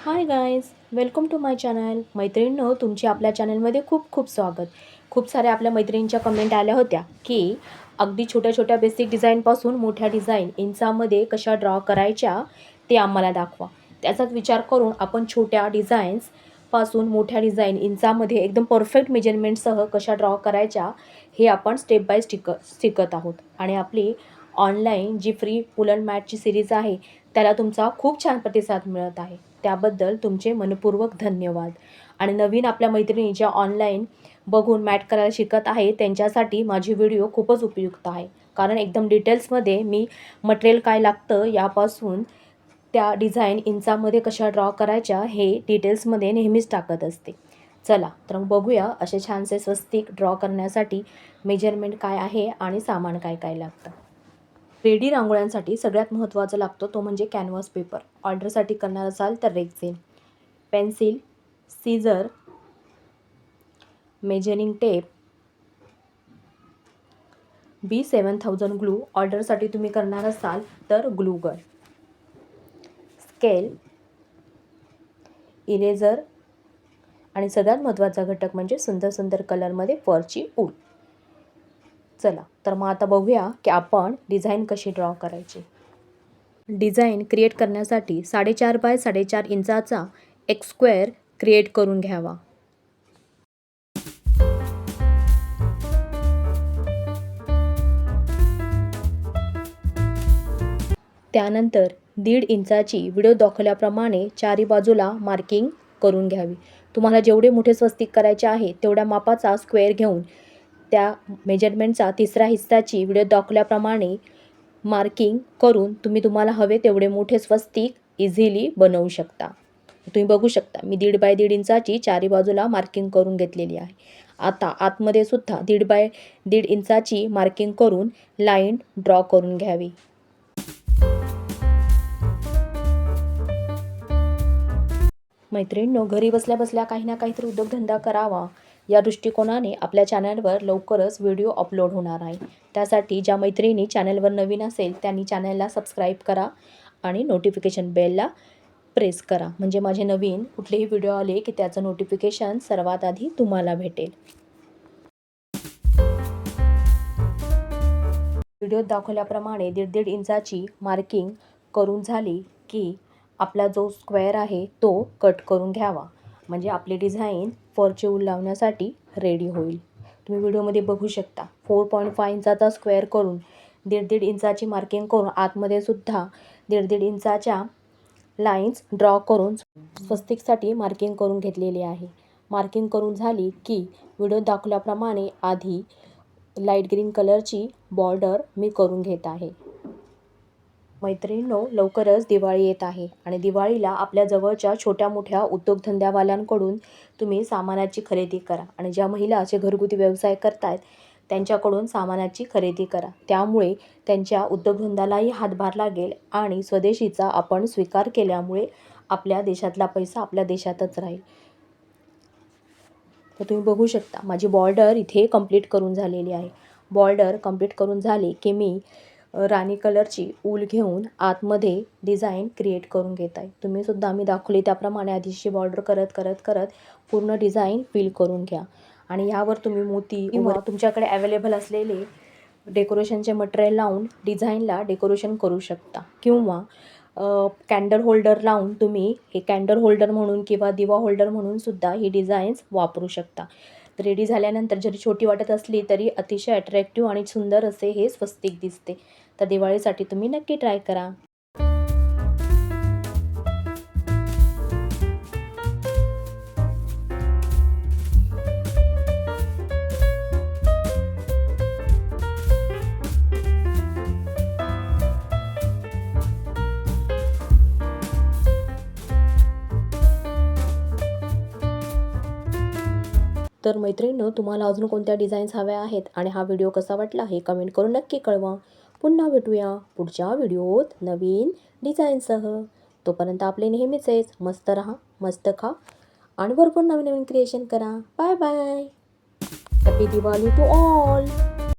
Hi guys welcome to my channel मैत्रिणींनो तुमची आपल्या चॅनलमध्ये खूप खूप स्वागत. खूप साऱ्या आपल्या मैत्रिणींच्या कमेंट आल्या होत्या की अगदी छोट्या छोट्या बेसिक डिझाईनपासून मोठ्या डिझाईन इंचामध्ये कशा ड्रॉ करायच्या ते आम्हाला दाखवा. त्याचाच विचार करून आपण छोट्या डिझाईन्सपासून मोठ्या डिझाईन इंचामध्ये एकदम परफेक्ट मेजरमेंटसह कशा ड्रॉ करायच्या हे आपण स्टेप बाय स्टिक शिकत आहोत. आणि आपली ऑनलाईन जी फ्री पुलन मॅटची सिरीज आहे त्याला तुमचा खूप छान प्रतिसाद मिळत आहे. त्याबद्दल तुमचे मनपूर्वक धन्यवाद. आणि नवीन आपल्या मैत्रिणी ज्या ऑनलाईन बघून मॅट करायला शिकत आहे त्यांच्यासाठी माझी व्हिडिओ खूपच उपयुक्त आहे. कारण एकदम डिटेल्समध्ये मी मटेरियल काय लागतं यापासून त्या डिझाईन इंचामध्ये कशा ड्रॉ करायच्या हे डिटेल्समध्ये नेहमीच टाकत असते. चला तर मग बघूया असे छानसे स्वस्तिक ड्रॉ करण्यासाठी मेजरमेंट काय आहे आणि सामान काय काय लागतं. रेडी रांगोळ्यांसाठी सगळ्यात महत्त्वाचा लागतो तो म्हणजे कॅनव्हास पेपर. ऑर्डरसाठी करणार असाल तर rexine pencil scissor measuring tape B seven thousand glue. ऑर्डरसाठी तुम्ही करणार असाल तर ग्लू गन स्केल इरेझर आणि सगळ्यात महत्त्वाचा घटक म्हणजे सुंदर सुंदर कलरमध्ये फरची ऊल चला तर मग आता बघूया की आपण डिझाईन कशी ड्रॉ करायची. डिझाईन क्रिएट करण्यासाठी साडेचार बाय साडेचार इंचाचा एक स्क्वेअर क्रिएट करून घ्यावा. त्यानंतर दीड इंचाची व्हिडिओ दाखवल्याप्रमाणे चारी बाजूला मार्किंग करून घ्यावी. तुम्हाला जेवढे मोठे स्वस्तिक करायचे आहे तेवढ्या मापाचा स्क्वेअर घेऊन त्या मेजरमेंटचा तिसऱ्या हिस्साची व्हिडिओ दाखवल्याप्रमाणे मार्किंग करून तुम्ही तुम्हाला हवे तेवढे मोठे स्वस्तिक इझिली बनवू शकता. तुम्ही बघू शकता मी दीड बाय दीड इंचाची चारी बाजूला मार्किंग करून घेतलेली आहे. आता आतमध्ये सुद्धा दीड बाय दीड इंचाची मार्किंग करून लाईन ड्रॉ करून घ्यावी. मैत्रिणींनो घरी बसल्या बसल्या काही ना काहीतरी उद्योगधंदा करावा या दृष्टिकोनाने आपल्या चॅनलवर लवकरच व्हिडिओ अपलोड होणार आहे त्यासाठी ज्या मैत्रिणी चॅनलवर नवीन असेल त्यांनी चॅनलला सबस्क्राईब करा आणि नोटिफिकेशन बेलला प्रेस करा म्हणजे माझे नवीन कुठलेही व्हिडिओ आले की त्याचं नोटिफिकेशन सर्वात आधी तुम्हाला भेटेल व्हिडिओत दाखवल्याप्रमाणे दीड दीड इंचाची मार्किंग करून झाली की आपला जो स्क्वेअर आहे तो कट करून घ्यावा. म्हणजे आपली डिझाईन फरचे लावण्यासाठी रेडी होईल. तुम्ही व्हिडिओमध्ये बघू शकता. फोर पॉईंट फाय इंचाचा स्क्वेअर करून दीड दीड इंचाची मार्किंग करून आतमध्ये सुद्धा दीड दीड इंचाच्या लाईन्स ड्रॉ करून स्वस्तिकसाठी मार्किंग करून घेतलेली आहे. मार्किंग करून झाली की व्हिडिओ दाखवल्याप्रमाणे आधी लाइट ग्रीन कलरची बॉर्डर मी करून घेत आहे. मैत्रिणींनो लवकरच दिवाळी येत आहे आणि दिवाळीला आपल्या जवळच्या छोट्या मोठ्या उद्योगधंद्यावाल्यांकडून तुम्ही सामानाची खरेदी करा आणि ज्या महिला असे घरगुती व्यवसाय करतायत त्यांच्याकडून सामानाची खरेदी करा. त्यामुळे त्यांच्या उद्योगधंद्यालाही हातभार लागेल आणि स्वदेशीचा आपण स्वीकार केल्यामुळे आपल्या देशातला पैसा आपल्या देशातच राहील. तर तुम्ही बघू शकता माझी बॉर्डर इथे कंप्लीट करून झालेली आहे. बॉर्डर कंप्लीट करून झाली की मी राणी कलरची ऊल घेऊन आतमध्ये डिझाईन क्रिएट करून घेत आहे. तुम्हीसुद्धा आम्ही दाखवली त्याप्रमाणे आधीची बॉर्डर करत करत करत पूर्ण डिझाईन फिल करून घ्या. आणि ह्यावर तुम्ही मोती किंवा तुमच्याकडे अवेलेबल असलेले डेकोरेशनचे मटेरियल लावून डिझाईनला डेकोरेशन करू शकता. किंवा कॅन्डल होल्डर लावून तुम्ही हे कॅन्डल होल्डर म्हणून किंवा दिवा होल्डर म्हणून सुद्धा ही डिझाईन्स वापरू शकता. रेडी झाल्यानंतर जरी छोटी वाटत असली तरी अतिशय अट्रॅक्टिव्ह आणि सुंदर असे हे स्वस्तिक दिसते. तर दिवाळीसाठी तुम्ही नक्की ट्राय करा. तर मैत्रिणीनं तुम्हाला अजून कोणत्या डिझाईन्स हव्या आहेत आणि हा व्हिडिओ कसा वाटला हे कमेंट करून नक्की कळवा. पुन्हा भेटूया पुढच्या व्हिडिओत नवीन डिझाईनसह तोपर्यंत आपले नेहमीचेच मस्त राहा मस्त खा आणि भरपूर नवीन नवीन क्रिएशन करा. Bye bye happy Diwali to all